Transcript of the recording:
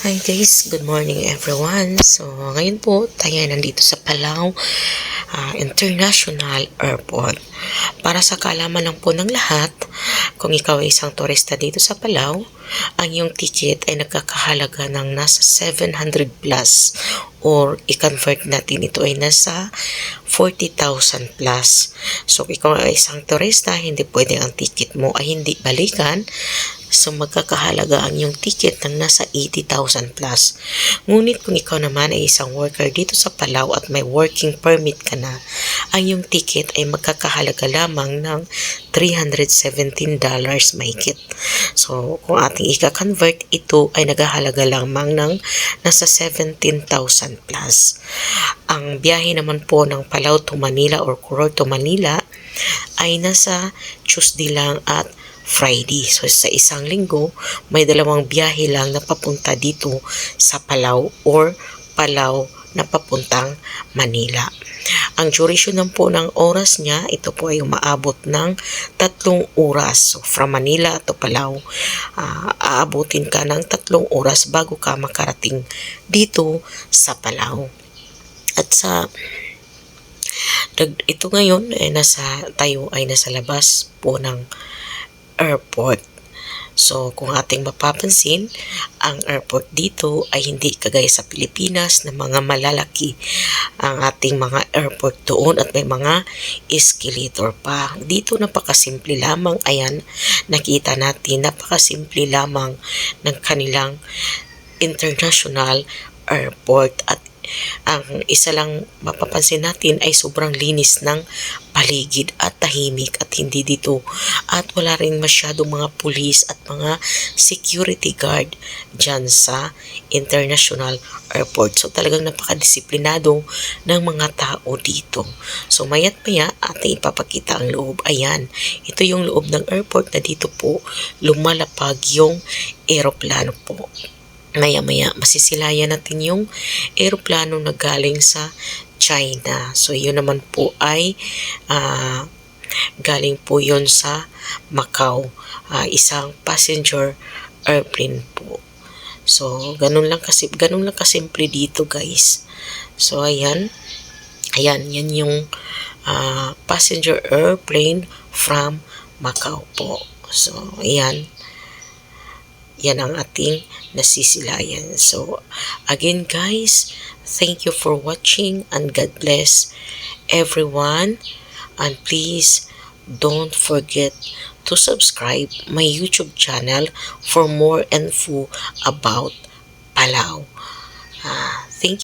Hi guys, good morning everyone. So ngayon po tayo ay nandito sa Palau ah, International Airport. Para sa kaalaman lang po ng lahat, kung ikaw ay isang turista dito sa Palau, ang iyong ticket ay nagkakahalaga ng nasa 700 plus or i-convert natin ito ay nasa 40,000 plus. So kung ikaw ay isang turista, hindi pwede ang ticket mo ay hindi balikan So magkakahalaga ang iyong ticket ng nasa 80,000 plus. Ngunit kung ikaw naman ay isang worker dito sa Palau at may working permit ka na, ang iyong ticket ay magkakahalaga lamang ng $317 mahigit. So kung ating ika-convert, ito ay naghahalaga lamang ng nasa 17,000 plus. Ang biyahe naman po ng Palau to Manila or Kuror to Manila ay nasa Tuesday lang at Friday. So sa isang linggo, may dalawang biyahe lang na papunta dito sa Palau or Palau na papuntang Manila. Ang duration ng po ng oras niya, ito po ay umaabot ng tatlong oras. So from Manila to Palau, ah, aabutin ka ng tatlong oras bago ka makarating dito sa Palau. At sa ito ngayon ay nasa tayo ay nasa labas po ng airport. So, kung ating mapapansin, ang airport dito ay hindi kagaya sa Pilipinas na mga malalaki ang ating mga airport doon at may mga escalator pa. Dito napakasimple lamang. Ayan, nakita natin napakasimple lamang ng kanilang international airport at ang isa lang mapapansin natin ay sobrang linis ng paligid at tahimik at hindi dito at wala rin masyadong mga pulis at mga security guard dyan sa international airport. So talagang napakadisiplinado ng mga tao dito. So mayat maya ating ipapakita ang loob. Ayan, ito yung loob ng airport na dito po lumalapag yung aeroplano po maya-maya masisilayan natin yung eroplano na galing sa China. So, yun naman po ay ah, galing po yun sa Macau. Ah, isang passenger airplane po. So, ganun lang kasi ganun lang kasimple dito, guys. So, ayan. Ayan, yan yung ah, passenger airplane from Macau po. So, ayan yan ang ating nasisilayan. So, again guys, thank you for watching and God bless everyone. And please don't forget to subscribe my YouTube channel for more info about Palau. Ah, thank you.